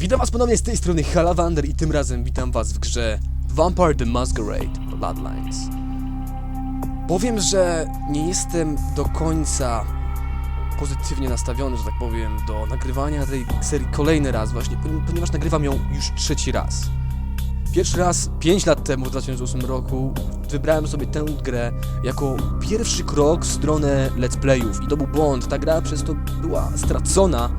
Witam was ponownie z tej strony Halavander i tym razem witam was w grze Vampire the Masquerade Bloodlines. Powiem, że nie jestem do końca pozytywnie nastawiony, że tak powiem, do nagrywania tej serii kolejny raz właśnie, poni- ponieważ nagrywam ją już trzeci raz. Pierwszy raz 5 lat temu, w 2008 roku, wybrałem sobie tę grę jako pierwszy krok w stronę let's playów i to był błąd. Ta gra przez to była stracona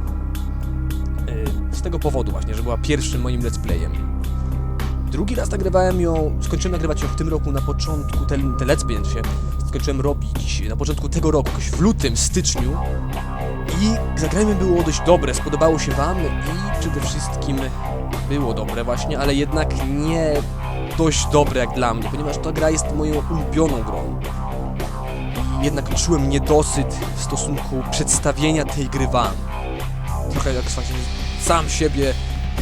z tego powodu właśnie, że była pierwszym moim let's playem. Drugi raz nagrywałem ją, skończyłem nagrywać ją w tym roku na początku, ten, ten let's play się skończyłem robić na początku tego roku, jakoś w lutym, styczniu i zagranie było dość dobre, spodobało się wam i przede wszystkim było dobre właśnie, ale jednak nie dość dobre jak dla mnie, ponieważ ta gra jest moją ulubioną grą. Jednak czułem niedosyt w stosunku przedstawienia tej gry wam. Trochę jak właśnie sam siebie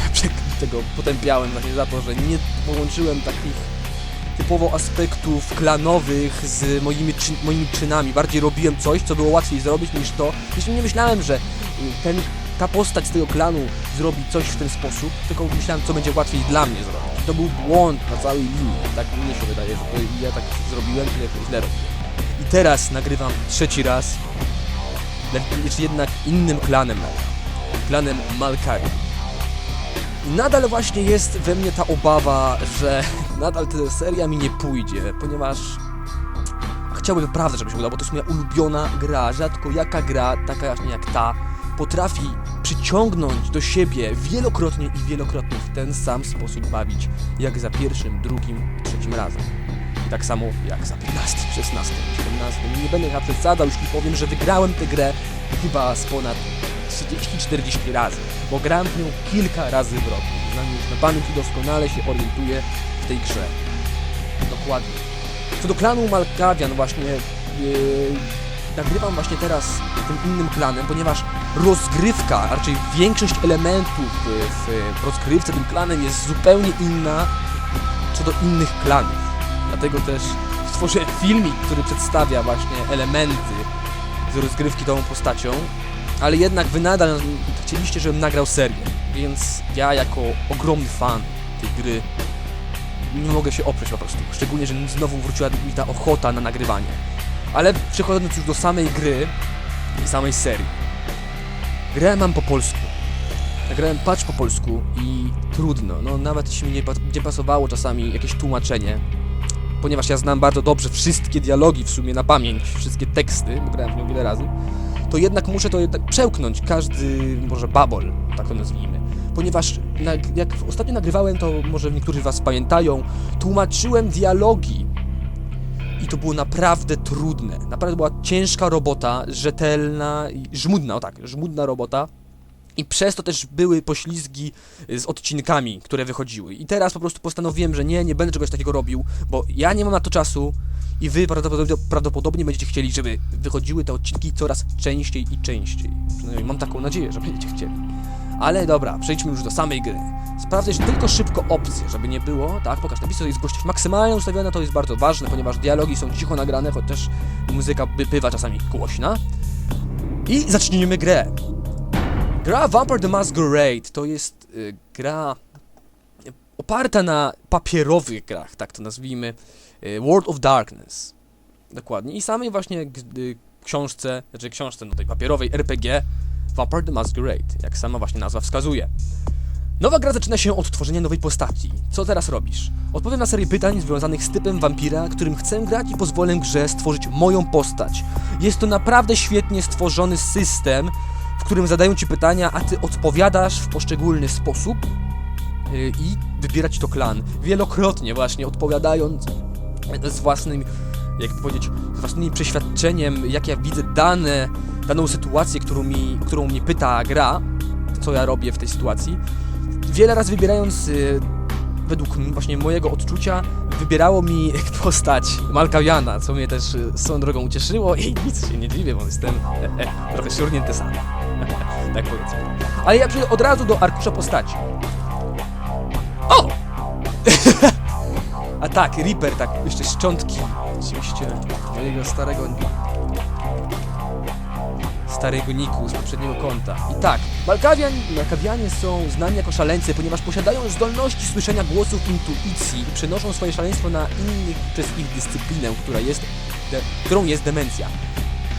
tego potępiałem właśnie za to, że nie połączyłem takich typowo aspektów klanowych z moimi, czyn, moimi czynami. Bardziej robiłem coś, co było łatwiej zrobić niż to. Zresztą nie myślałem, że y, ten, ta postać z tego klanu zrobi coś w ten sposób, tylko myślałem, co będzie łatwiej dla mnie zrobić. To był błąd na całej linii. Tak mnie się wydaje, że ja tak zrobiłem, źle, źle. I teraz nagrywam trzeci raz, lecz jednak innym klanem. Klanem Malkari. Nadal właśnie jest we mnie ta obawa, że nadal ta seria mi nie pójdzie, ponieważ chciałbym naprawdę, żeby się udało, bo to jest moja ulubiona gra. Rzadko jaka gra, taka właśnie jak ta, potrafi przyciągnąć do siebie wielokrotnie i wielokrotnie w ten sam sposób bawić, jak za pierwszym, drugim, trzecim razem. Tak samo jak za 15, 16, 17. Nie będę ja przesadzał, jeśli powiem, że wygrałem tę grę chyba z ponad 30-40 razy, bo grałem w nią kilka razy w roku. Znam już na pamięć i doskonale się orientuję w tej grze. Dokładnie. Co do klanu Malkawian właśnie yy, nagrywam właśnie teraz tym innym klanem, ponieważ rozgrywka, a raczej większość elementów w, w rozgrywce tym klanem jest zupełnie inna co do innych klanów. Dlatego też stworzyłem filmik, który przedstawia właśnie elementy z rozgrywki tą postacią, ale jednak wy nadal chcieliście, żebym nagrał serię, więc ja jako ogromny fan tej gry nie mogę się oprzeć po prostu. Szczególnie, że znowu wróciła mi ta ochota na nagrywanie. Ale przechodząc już do samej gry i samej serii. Grę mam po polsku. Nagrałem patch po polsku i trudno. No nawet jeśli mi nie, nie pasowało czasami jakieś tłumaczenie, ponieważ ja znam bardzo dobrze wszystkie dialogi w sumie na pamięć, wszystkie teksty, bo grałem w nią wiele razy, to jednak muszę to jednak przełknąć każdy, może babol, tak to nazwijmy. Ponieważ jak ostatnio nagrywałem, to może niektórzy Was pamiętają, tłumaczyłem dialogi i to było naprawdę trudne. Naprawdę była ciężka robota, rzetelna i żmudna, o tak, żmudna robota. I przez to też były poślizgi z odcinkami, które wychodziły. I teraz po prostu postanowiłem, że nie, nie będę czegoś takiego robił, bo ja nie mam na to czasu i wy prawdopodobnie, prawdopodobnie będziecie chcieli, żeby wychodziły te odcinki coraz częściej i częściej. Przynajmniej mam taką nadzieję, że będziecie chcieli. Ale dobra, przejdźmy już do samej gry. Sprawdzę tylko szybko opcje, żeby nie było, tak, pokaż napisy, jest głośność maksymalnie ustawiona, to jest bardzo ważne, ponieważ dialogi są cicho nagrane, chociaż muzyka by, bywa czasami głośna. I zacznijmy grę. Gra Vampire the Masquerade to jest y, gra oparta na papierowych grach, tak to nazwijmy, y, World of Darkness. Dokładnie. I samej właśnie y, książce, znaczy książce no tej papierowej RPG Vampire the Masquerade, jak sama właśnie nazwa wskazuje. Nowa gra zaczyna się od tworzenia nowej postaci. Co teraz robisz? Odpowiem na serię pytań związanych z typem wampira, którym chcę grać i pozwolę grze stworzyć moją postać. Jest to naprawdę świetnie stworzony system, którym zadają ci pytania, a ty odpowiadasz w poszczególny sposób yy, i wybierać to klan. Wielokrotnie właśnie odpowiadając z własnym, jak powiedzieć, z własnym przeświadczeniem, jak ja widzę dane, daną sytuację, którą mi, którą mnie pyta gra, co ja robię w tej sytuacji. Wiele razy wybierając yy, według właśnie mojego odczucia wybierało mi postać Malkawiana, co mnie też y, swoją drogą ucieszyło i nic się nie dziwię, bo jestem e, e, trochę siurnięty sam. tak powiedzmy. Ale ja przejdę od razu do arkusza postaci. O! A tak, Reaper, tak, jeszcze szczątki oczywiście mojego starego starego Niku z poprzedniego konta. I tak, Malkawian, Malkawianie są znani jako szaleńcy, ponieważ posiadają zdolności słyszenia głosów intuicji i przenoszą swoje szaleństwo na innych przez ich dyscyplinę, która jest, de, którą jest demencja.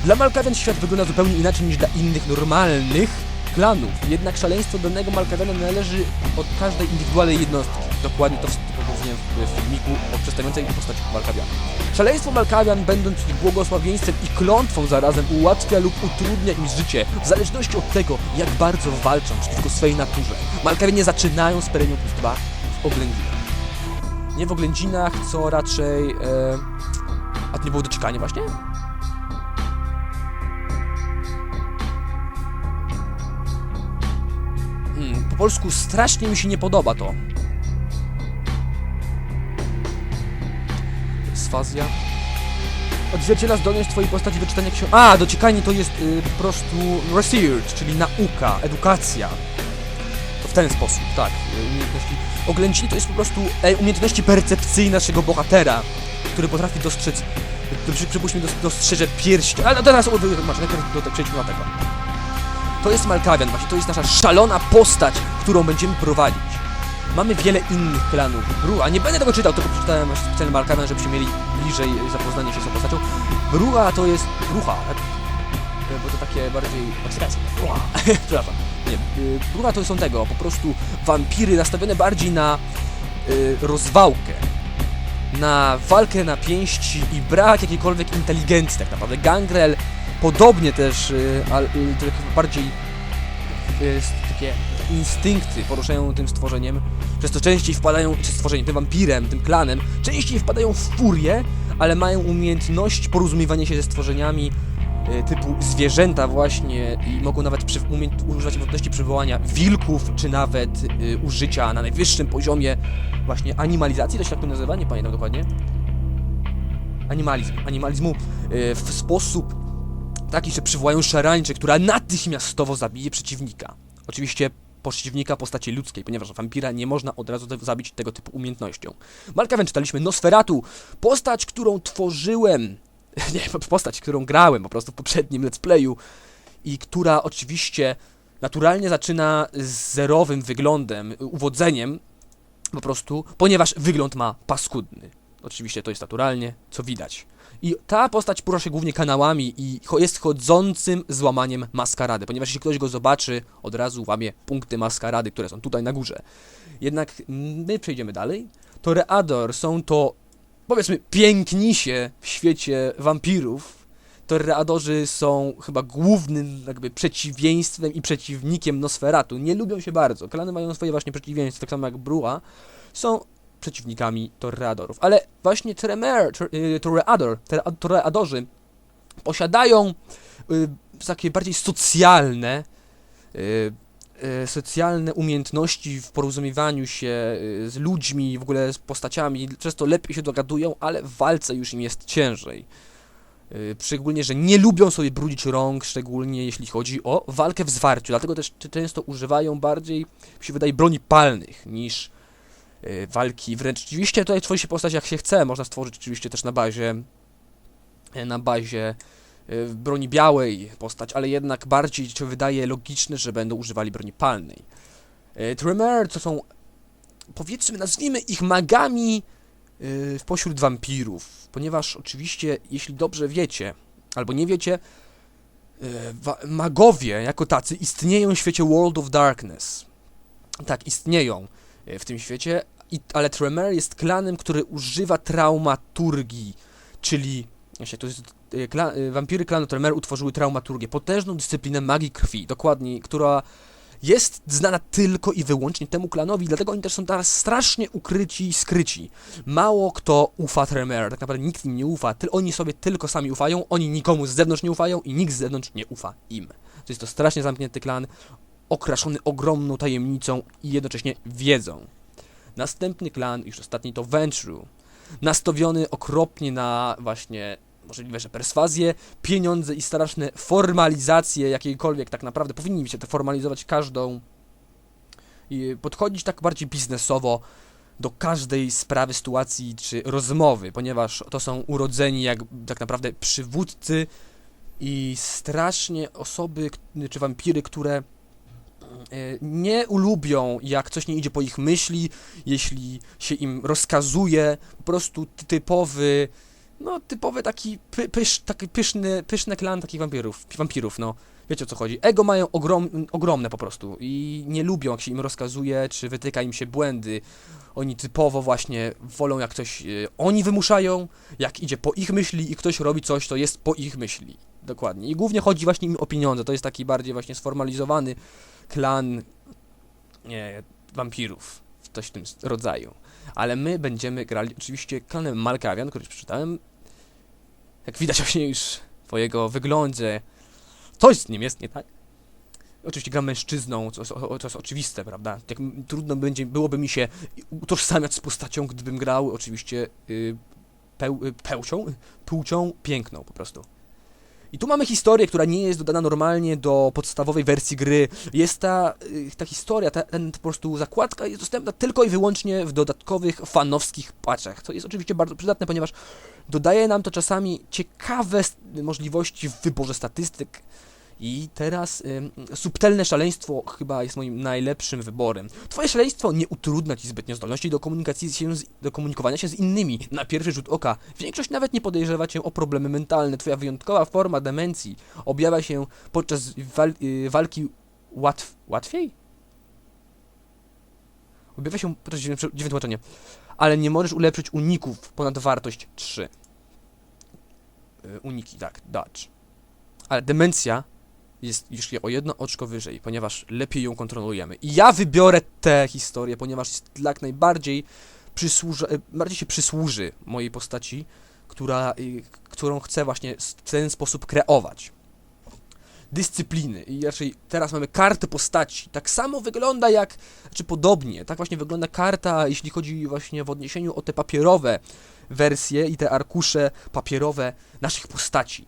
Dla Malkawian świat wygląda zupełnie inaczej niż dla innych normalnych klanów. Jednak szaleństwo danego Malkawiana należy od każdej indywidualnej jednostki. Dokładnie to w, w filmiku o przedstawiającej postać Malkawiana. Szaleństwo Malkawian, będąc ich błogosławieństwem i klątwą zarazem, ułatwia lub utrudnia im życie, w zależności od tego, jak bardzo walczą przeciwko swojej naturze. Malkawianie zaczynają z Perenium plus 2 w oględzinach. Nie w oględzinach, co raczej... E... A to nie było doczekanie właśnie? Po polsku strasznie mi się nie podoba to. Sfazja. Odzwierciedla zdolność twojej postaci do czytania książek. A, dociekanie to jest y, po prostu research, czyli nauka, edukacja. To w ten sposób, tak. y, Umiejętności. Oględziny to jest po prostu e, umiejętności percepcyjne naszego bohatera, który potrafi dostrzec. Przypuśćmy, dos- dostrzeże pierścień. Ale teraz, o, wy- masz, najpierw do, przejdźmy do tego. To jest Malkawian, właśnie, to jest nasza szalona postać, którą będziemy prowadzić. Mamy wiele innych klanów. Brua, nie będę tego czytał, tylko przeczytałem właśnie specjalny Malkawian, żebyście mieli bliżej zapoznanie się z tą postacią. Brua to jest... Brucha, tak? E, Bo to takie bardziej... meksykańskie. Brucha. Przepraszam. Nie, y, Brucha to są tego, po prostu wampiry nastawione bardziej na y, rozwałkę. Na walkę na pięści i brak jakiejkolwiek inteligencji tak naprawdę. Gangrel podobnie też, y, ale y, bardziej y, takie instynkty poruszają tym stworzeniem, przez to częściej wpadają, czy stworzeniem, tym wampirem, tym klanem, częściej wpadają w furię, ale mają umiejętność porozumiewania się ze stworzeniami typu zwierzęta właśnie i mogą nawet przy, umie, używać umiejętności przywołania wilków, czy nawet y, użycia na najwyższym poziomie właśnie animalizacji, to się tak to nazywa, nie pamiętam dokładnie. Animalizm, animalizmu y, w sposób taki, że przywołają szarańczę, która natychmiastowo zabije przeciwnika. Oczywiście przeciwnika postaci ludzkiej, ponieważ wampira nie można od razu zabić tego typu umiejętnością. Malkawian czytaliśmy Nosferatu, postać, którą tworzyłem, nie, postać, którą grałem po prostu w poprzednim let's playu i która oczywiście naturalnie zaczyna z zerowym wyglądem, uwodzeniem po prostu, ponieważ wygląd ma paskudny. Oczywiście to jest naturalnie, co widać. I ta postać porusza się głównie kanałami i jest chodzącym złamaniem maskarady, ponieważ jeśli ktoś go zobaczy, od razu łamie punkty maskarady, które są tutaj na górze. Jednak my przejdziemy dalej. Toreador są to, powiedzmy, pięknisie w świecie wampirów. Toreadorzy są chyba głównym jakby przeciwieństwem i przeciwnikiem Nosferatu. Nie lubią się bardzo. Klany mają swoje właśnie przeciwieństwa, tak samo jak Brua. Są przeciwnikami Toreadorów. Ale właśnie Tremer, y, Toreador, posiadają y, takie bardziej socjalne y, socjalne umiejętności w porozumiewaniu się z ludźmi, w ogóle z postaciami, przez to lepiej się dogadują, ale w walce już im jest ciężej. Szczególnie, że nie lubią sobie brudzić rąk, szczególnie jeśli chodzi o walkę w zwarciu. Dlatego też często używają bardziej, mi się wydaje, broni palnych niż walki wręcz. Oczywiście tutaj tworzy się postać jak się chce, można stworzyć oczywiście też na bazie y, na bazie y, broni białej postać, ale jednak bardziej się wydaje logiczne, że będą używali broni palnej. Y, Tremor to są powiedzmy, nazwijmy ich magami y, pośród wampirów, ponieważ oczywiście, jeśli dobrze wiecie, albo nie wiecie, y, magowie jako tacy istnieją w świecie World of Darkness. Tak, istnieją y, w tym świecie, i, ale Tremor jest klanem, który używa traumaturgii, czyli właśnie to jest y, kla, y, wampiry klanu Tremor utworzyły traumaturgię, potężną dyscyplinę magii krwi, dokładnie, która jest znana tylko i wyłącznie temu klanowi, dlatego oni też są teraz strasznie ukryci i skryci. Mało kto ufa Tremor, tak naprawdę nikt im nie ufa, ty, oni sobie tylko sami ufają, oni nikomu z zewnątrz nie ufają i nikt z zewnątrz nie ufa im. To jest to strasznie zamknięty klan, okraszony ogromną tajemnicą i jednocześnie wiedzą. Następny klan, już ostatni, to Ventru. Nastawiony okropnie na właśnie możliwe, że perswazję, pieniądze i straszne formalizacje jakiejkolwiek tak naprawdę. Powinni się to formalizować każdą i podchodzić tak bardziej biznesowo do każdej sprawy, sytuacji czy rozmowy, ponieważ to są urodzeni jak tak naprawdę przywódcy i strasznie osoby, czy wampiry, które nie ulubią, jak coś nie idzie po ich myśli, jeśli się im rozkazuje, po prostu ty- typowy, no typowy taki, py, pysz, taki pyszny, pyszny klan takich wampirów, wampirów, no. Wiecie o co chodzi. Ego mają ogrom, ogromne po prostu i nie lubią, jak się im rozkazuje, czy wytyka im się błędy. Oni typowo właśnie wolą, jak coś e, oni wymuszają, jak idzie po ich myśli i ktoś robi coś, to jest po ich myśli. Dokładnie. I głównie chodzi właśnie im o pieniądze. To jest taki bardziej właśnie sformalizowany klan nie, wampirów. Coś w tym rodzaju. Ale my będziemy grali oczywiście klanem Malkawian, który przeczytałem. Jak widać właśnie już po jego wyglądzie, coś z nim jest nie tak. Oczywiście gram mężczyzną, co co jest oczywiste, prawda? Jak trudno będzie, byłoby mi się utożsamiać z postacią, gdybym grał oczywiście y, peł, y, pełcią, płcią piękną po prostu. I tu mamy historię, która nie jest dodana normalnie do podstawowej wersji gry. Jest ta, y, ta historia, ta, ten po prostu zakładka jest dostępna tylko i wyłącznie w dodatkowych fanowskich patchach, co jest oczywiście bardzo przydatne, ponieważ dodaje nam to czasami ciekawe możliwości w wyborze statystyk. I teraz ym, subtelne szaleństwo chyba jest moim najlepszym wyborem. Twoje szaleństwo nie utrudnia ci zbytnio zdolności do komunikacji się z, do komunikowania się z innymi. Na pierwszy rzut oka większość nawet nie podejrzewa cię o problemy mentalne. Twoja wyjątkowa forma demencji objawia się podczas wal, y, walki łatw, łatwiej? Objawia się podczas tłumaczenie. Ale nie możesz ulepszyć uników ponad wartość 3. Y, Uniki, tak, dodge. Ale demencja jest już o jedno oczko wyżej, ponieważ lepiej ją kontrolujemy. I ja wybiorę tę historię, ponieważ jak najbardziej przysłuży, e, bardziej się przysłuży mojej postaci, która, y, którą chcę właśnie w ten sposób kreować. Dyscypliny. I raczej teraz mamy kartę postaci. Tak samo wygląda jak, znaczy podobnie, tak właśnie wygląda karta, jeśli chodzi właśnie w odniesieniu o te papierowe wersje i te arkusze papierowe naszych postaci.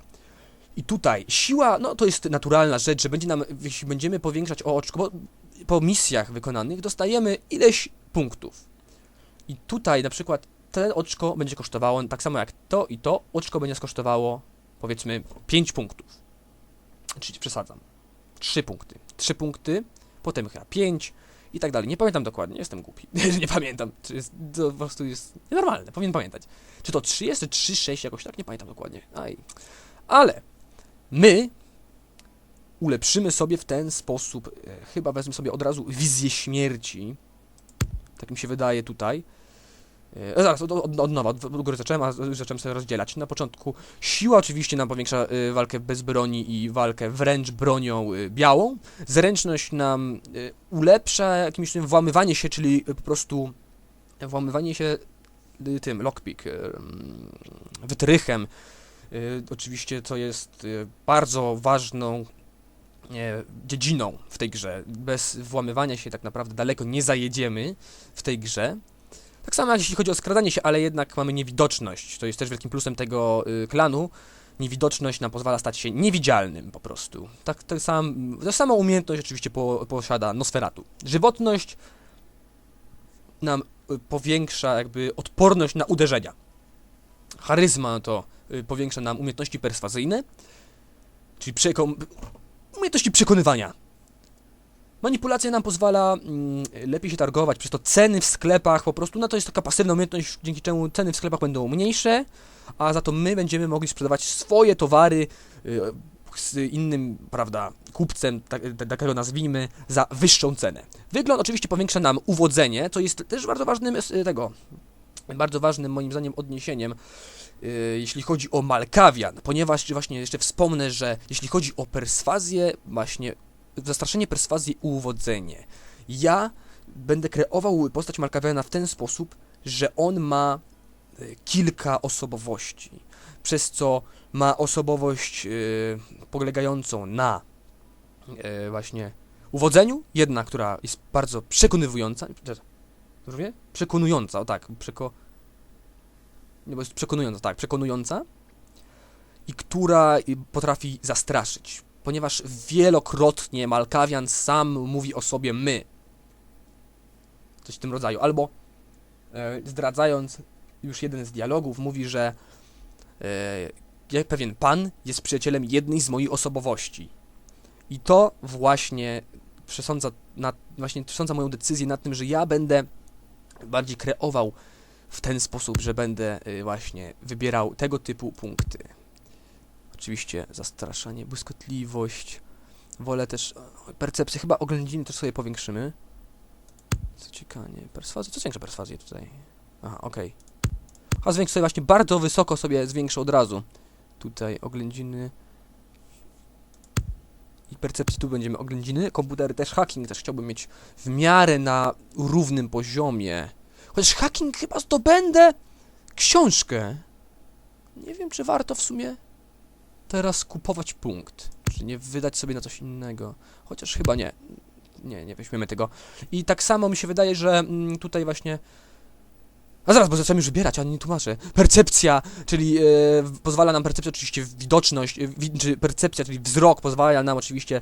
I tutaj siła, no to jest naturalna rzecz, że będzie nam, jeśli będziemy powiększać o oczko, bo po misjach wykonanych dostajemy ileś punktów. I tutaj na przykład to oczko będzie kosztowało, tak samo jak to i to, oczko będzie kosztowało powiedzmy 5 punktów. Czyli przesadzam. 3 punkty. 3 punkty, potem chyba 5 i tak dalej. Nie pamiętam dokładnie, jestem głupi. nie pamiętam. To, jest, to po prostu jest nienormalne, powinien pamiętać. Czy to 3 jest, czy 3, 6 jakoś tak, nie pamiętam dokładnie. Aj. Ale my ulepszymy sobie w ten sposób, e, chyba wezmę sobie od razu wizję śmierci. Tak mi się wydaje tutaj. E, zaraz, od, od, od nowa, od, góry zacząłem, a zacząłem sobie rozdzielać. Na początku siła oczywiście nam powiększa e, walkę bez broni i walkę wręcz bronią białą. Zręczność nam ulepsza jakimś tym włamywanie się, czyli po prostu włamywanie się tym lockpick, mm, wytrychem. E, oczywiście to jest e, bardzo ważną e, dziedziną w tej grze. Bez włamywania się tak naprawdę daleko nie zajedziemy w tej grze. Tak samo jak jeśli chodzi o skradanie się, ale jednak mamy niewidoczność. To jest też wielkim plusem tego y, klanu. Niewidoczność nam pozwala stać się niewidzialnym po prostu. Tak, tak sam, tę samą umiejętność oczywiście po, posiada Nosferatu. Żywotność nam y, powiększa jakby odporność na uderzenia. Charyzma to powiększa nam umiejętności perswazyjne, czyli przeko- umiejętności przekonywania. Manipulacja nam pozwala mm, lepiej się targować, przez to ceny w sklepach po prostu, no to jest taka pasywna umiejętność, dzięki czemu ceny w sklepach będą mniejsze, a za to my będziemy mogli sprzedawać swoje towary y, z innym, prawda, kupcem, tak, tak- takiego nazwijmy, za wyższą cenę. Wygląd oczywiście powiększa nam uwodzenie, co jest też bardzo ważnym y, tego, bardzo ważnym moim zdaniem odniesieniem, y, jeśli chodzi o Malkawian, ponieważ właśnie jeszcze wspomnę, że jeśli chodzi o perswazję, właśnie zastraszenie, perswazję i uwodzenie. Ja będę kreował postać Malkawiana w ten sposób, że on ma y, kilka osobowości, przez co ma osobowość y, polegającą na y, właśnie uwodzeniu, jedna, która jest bardzo przekonywująca, Rozumie? Przekonująca, o tak, przeko... Bo jest przekonująca, tak, przekonująca i która potrafi zastraszyć, ponieważ wielokrotnie Malkawian sam mówi o sobie my. Coś w tym rodzaju, albo e, zdradzając już jeden z dialogów, mówi, że e, pewien pan jest przyjacielem jednej z moich osobowości. I to właśnie przesądza, właśnie przesądza moją decyzję nad tym, że ja będę bardziej kreował w ten sposób, że będę y, właśnie wybierał tego typu punkty. Oczywiście zastraszanie, błyskotliwość. Wolę też percepcję, chyba oględziny też sobie powiększymy. Zaciekanie, perswazję, co zwiększa perswazję tutaj? Aha, okej. A zwiększę sobie właśnie bardzo wysoko sobie zwiększę od razu. Tutaj oględziny. I percepcji tu będziemy oględziny. Komputery też hacking też chciałbym mieć w miarę na równym poziomie. Chociaż hacking chyba zdobędę książkę. Nie wiem, czy warto w sumie teraz kupować punkt. Czy nie wydać sobie na coś innego. Chociaż chyba nie. Nie, nie weźmiemy tego. I tak samo mi się wydaje, że mm, tutaj właśnie. A zaraz, bo zacząłem już wybierać, a nie tłumaczę. Percepcja, czyli e, pozwala nam percepcja oczywiście widoczność, e, czy percepcja, czyli wzrok pozwala nam oczywiście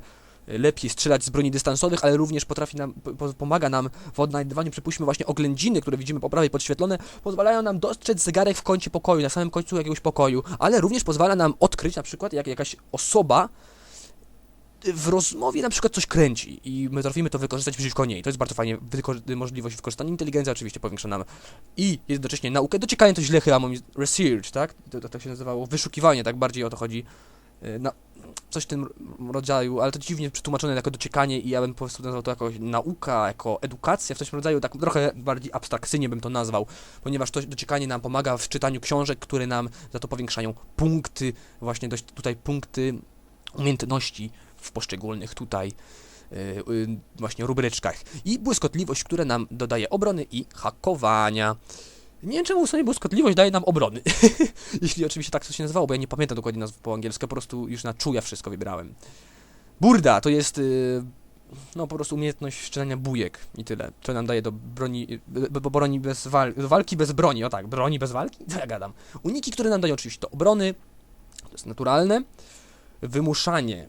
lepiej strzelać z broni dystansowych, ale również potrafi nam, po- po, pomaga nam w odnajdywaniu, przypuśćmy właśnie oględziny, które widzimy po prawej podświetlone, pozwalają nam dostrzec zegarek w kącie pokoju, na samym końcu jakiegoś pokoju, ale również pozwala nam odkryć na przykład jak jakaś osoba w rozmowie na przykład coś kręci i my trafimy to wykorzystać przeciwko niej. To jest bardzo fajnie możliwość wykorzystania. Inteligencja oczywiście powiększa nam i jednocześnie naukę. Dociekanie to źle chyba mówi research, tak? To, to, to się nazywało wyszukiwanie, tak bardziej o to chodzi. Yy, Na, coś w tym rodzaju, ale to dziwnie przetłumaczone jako dociekanie i ja bym po prostu nazwał to jako nauka, jako edukacja, w coś w rodzaju, tak trochę bardziej abstrakcyjnie bym to nazwał, ponieważ to dociekanie nam pomaga w czytaniu książek, które nam za to powiększają punkty, właśnie dość tutaj punkty umiejętności w poszczególnych tutaj yy, yy, właśnie rubryczkach. I błyskotliwość, która nam dodaje obrony i hakowania. Nie wiem czemu sobie błyskotliwość daje nam obrony. Jeśli oczywiście tak to się nazywało, bo ja nie pamiętam dokładnie nazw po angielsku, po prostu już na czuja wszystko wybrałem. Burda to jest yy, no po prostu umiejętność strzelania bujek i tyle. To nam daje do broni, yy, bo broni bez wal, do walki bez broni, o tak, broni bez walki? Co ja gadam? Uniki, które nam dają oczywiście do obrony, to jest naturalne. Wymuszanie,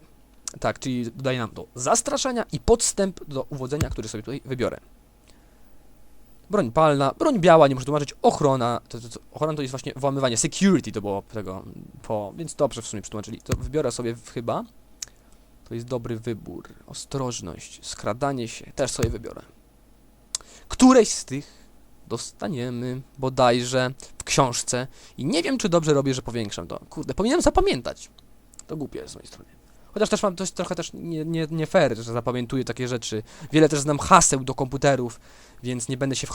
tak, czyli dodaje nam do zastraszania i podstęp do uwodzenia, który sobie tutaj wybiorę. Broń palna, broń biała, nie muszę tłumaczyć, ochrona, to, to, to, ochrona to jest właśnie włamywanie, security to było tego, po, więc dobrze w sumie przetłumaczyli. To wybiorę sobie chyba, to jest dobry wybór, ostrożność, skradanie się, też sobie wybiorę. Któreś z tych dostaniemy bodajże w książce i nie wiem, czy dobrze robię, że powiększam to. Kurde, powinienem zapamiętać. To głupie z mojej strony. Chociaż też mam, jest trochę też nie, nie, nie fair, że zapamiętuję takie rzeczy. Wiele też znam haseł do komputerów, więc nie będę się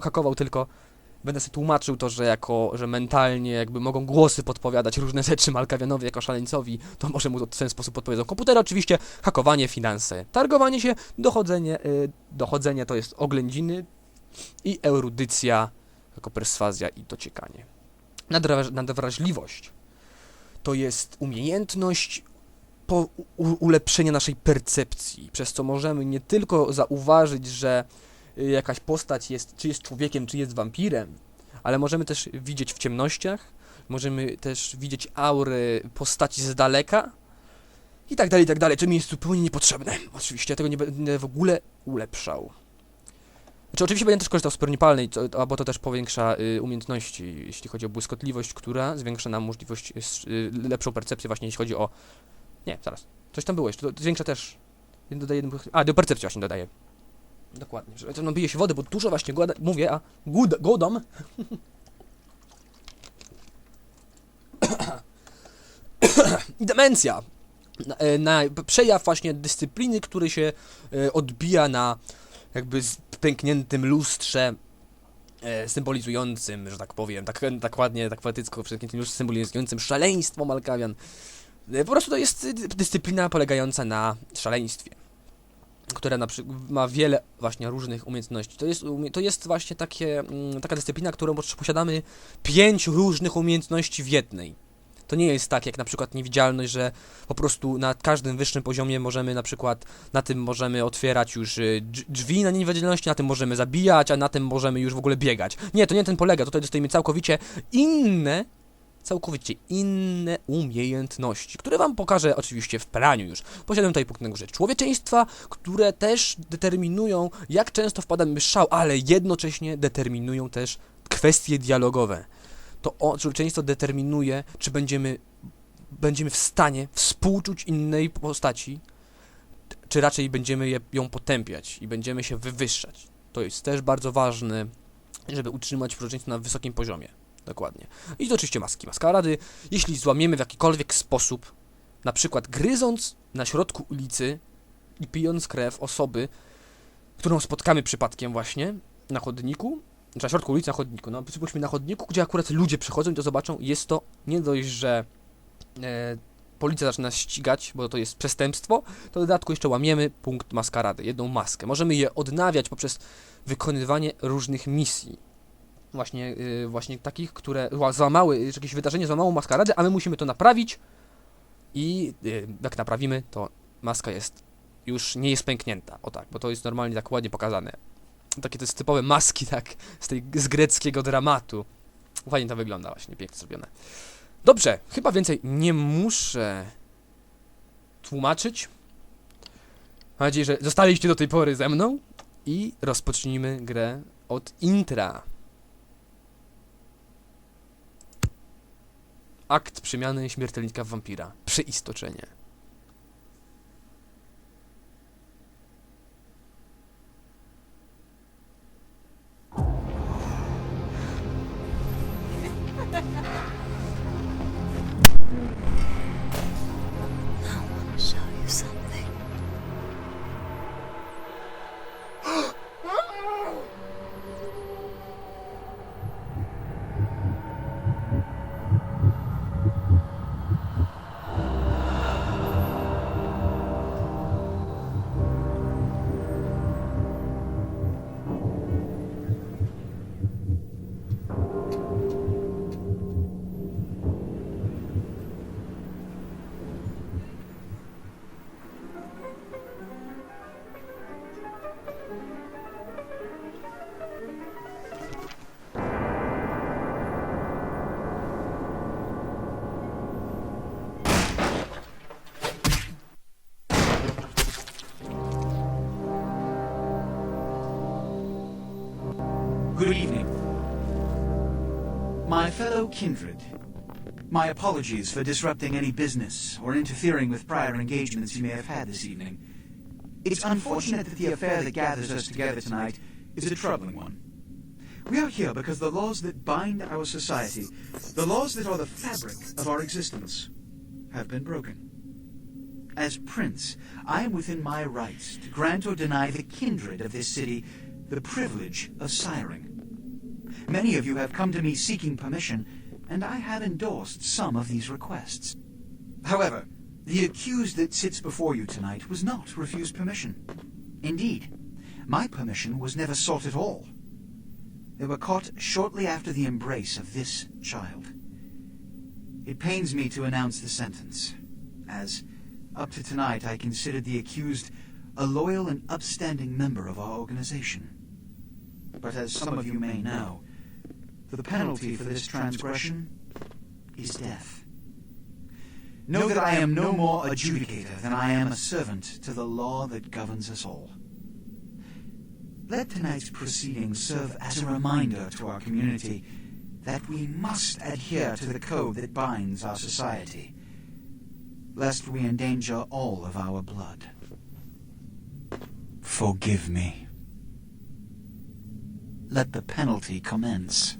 hakował, tylko będę sobie tłumaczył to, że jako, że mentalnie jakby mogą głosy podpowiadać różne rzeczy Malkawianowi jako szaleńcowi, to może mu to w ten sposób podpowiedzą. Komputery oczywiście, hakowanie, finanse, targowanie się, dochodzenie, y, dochodzenie to jest oględziny i erudycja jako perswazja i dociekanie. Nadwraż, nadwrażliwość to jest umiejętność po u, ulepszenia naszej percepcji, przez co możemy nie tylko zauważyć, że y, jakaś postać jest, czy jest człowiekiem, czy jest wampirem, ale możemy też widzieć w ciemnościach, możemy też widzieć aury postaci z daleka i tak dalej, i tak dalej, co mi jest zupełnie niepotrzebne. Oczywiście ja tego nie będę w ogóle ulepszał. Znaczy, oczywiście będę też korzystał z broni palnej, co- bo to też powiększa y, umiejętności, jeśli chodzi o błyskotliwość, która zwiększa nam możliwość, y, y, lepszą percepcję właśnie, jeśli chodzi o... Nie, zaraz. Coś tam było jeszcze, to zwiększa też... Jeden dodaje jeden... A, do percepcji właśnie dodaje. Dokładnie, że to no, bije się wody, bo dużo właśnie goda, mówię, a głód, głodą... I demencja. Na, e, na przejaw właśnie dyscypliny, który się e, odbija na jakby z pękniętym lustrze e, symbolizującym, że tak powiem, tak, tak ładnie, tak poetycko, pękniętym lustrze symbolizującym szaleństwo Malkawian. E, po prostu to jest dyscyplina polegająca na szaleństwie, która na przykład ma wiele właśnie różnych umiejętności. To jest, to jest właśnie takie, mm, taka dyscyplina, którą posiadamy pięć różnych umiejętności w jednej. To nie jest tak jak na przykład niewidzialność, że po prostu na każdym wyższym poziomie możemy na przykład na tym możemy otwierać już y, drzwi na niewidzialności, na tym możemy zabijać, a na tym możemy już w ogóle biegać. Nie, to nie ten polega, tutaj dostajemy całkowicie inne, całkowicie inne umiejętności, które wam pokażę oczywiście w praniu już. Posiadam tutaj punkt na górze człowieczeństwa, które też determinują, jak często wpadamy w szał, ale jednocześnie determinują też kwestie dialogowe. to człowieczeństwo determinuje, czy będziemy, będziemy w stanie współczuć innej postaci, czy raczej będziemy je, ją potępiać i będziemy się wywyższać. To jest też bardzo ważne, żeby utrzymać człowieczeństwo na wysokim poziomie. Dokładnie. I to oczywiście maski. Maskarady, jeśli złamiemy w jakikolwiek sposób, na przykład gryząc na środku ulicy i pijąc krew osoby, którą spotkamy przypadkiem właśnie na chodniku, na środku ulicy na chodniku, no przypuśćmy na chodniku, gdzie akurat ludzie przychodzą i to zobaczą, jest to nie dość, że e, policja zaczyna ścigać, bo to jest przestępstwo, to w dodatku jeszcze łamiemy punkt maskarady, jedną maskę. Możemy je odnawiać poprzez wykonywanie różnych misji. Właśnie, yy, właśnie takich, które ła- złamały, jakieś wydarzenie złamało maskaradę, a my musimy to naprawić i yy, jak naprawimy, to maska jest już nie jest pęknięta. O tak, bo to jest normalnie tak ładnie pokazane. Takie to jest typowe maski, tak, z, tej, z greckiego dramatu. Fajnie to wygląda właśnie, pięknie zrobione. Dobrze, chyba więcej nie muszę tłumaczyć. Mam nadzieję, że zostaliście do tej pory ze mną i rozpocznijmy grę od intra. Akt przemiany śmiertelnika w wampira. Przeistoczenie. fellow kindred, my apologies for disrupting any business or interfering with prior engagements you may have had this evening. It's unfortunate that the affair that gathers us together tonight is a troubling one. We are here because the laws that bind our society, the laws that are the fabric of our existence, have been broken. As prince, I am within my rights to grant or deny the kindred of this city the privilege of siring. Many of you have come to me seeking permission, and I have endorsed some of these requests. However, the accused that sits before you tonight was not refused permission. Indeed, my permission was never sought at all. They were caught shortly after the embrace of this child. It pains me to announce the sentence, as up to tonight I considered the accused a loyal and upstanding member of our organization. But as some of you may know, the penalty for this transgression is death. Know that I am no more adjudicator than I am a servant to the law that governs us all. Let tonight's proceedings serve as a reminder to our community that we must adhere to the code that binds our society, lest we endanger all of our blood. Forgive me. Let the penalty commence.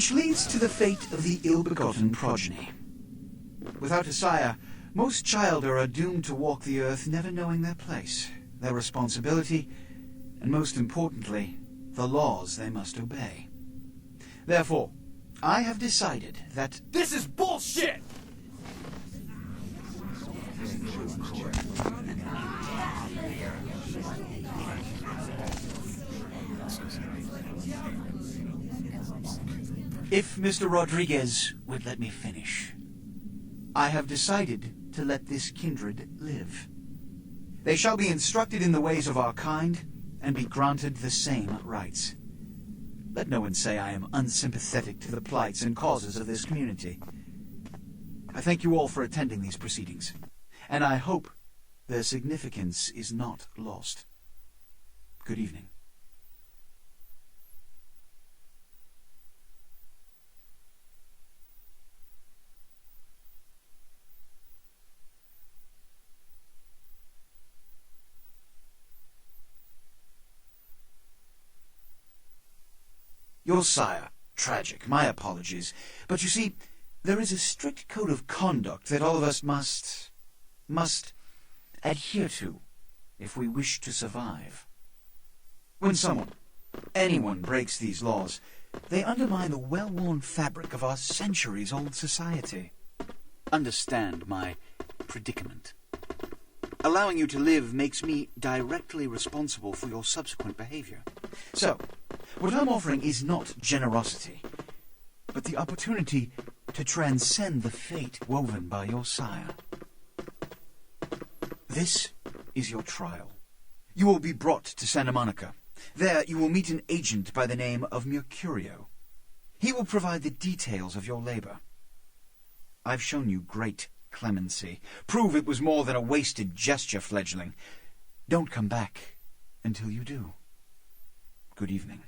Which leads to the fate of the ill-begotten progeny. Without a sire, most childer are doomed to walk the earth never knowing their place, their responsibility, and most importantly, the laws they must obey. Therefore, I have decided that This is bullshit! If Mr. Rodriguez would let me finish, I have decided to let this kindred live. They shall be instructed in the ways of our kind and be granted the same rights. Let no one say I am unsympathetic to the plights and causes of this community. I thank you all for attending these proceedings, and I hope their significance is not lost. Good evening. Your sire, tragic, my apologies. But you see, there is a strict code of conduct that all of us must. must adhere to if we wish to survive. When someone, anyone, breaks these laws, they undermine the well worn fabric of our centuries old society. Understand my predicament. Allowing you to live makes me directly responsible for your subsequent behavior. So, what I'm offering is not generosity, but the opportunity to transcend the fate woven by your sire. This is your trial. You will be brought to Santa Monica. There you will meet an agent by the name of Mercurio. He will provide the details of your labor. I've shown you great clemency. Prove it was more than a wasted gesture, fledgling. Don't come back until you do. Good evening.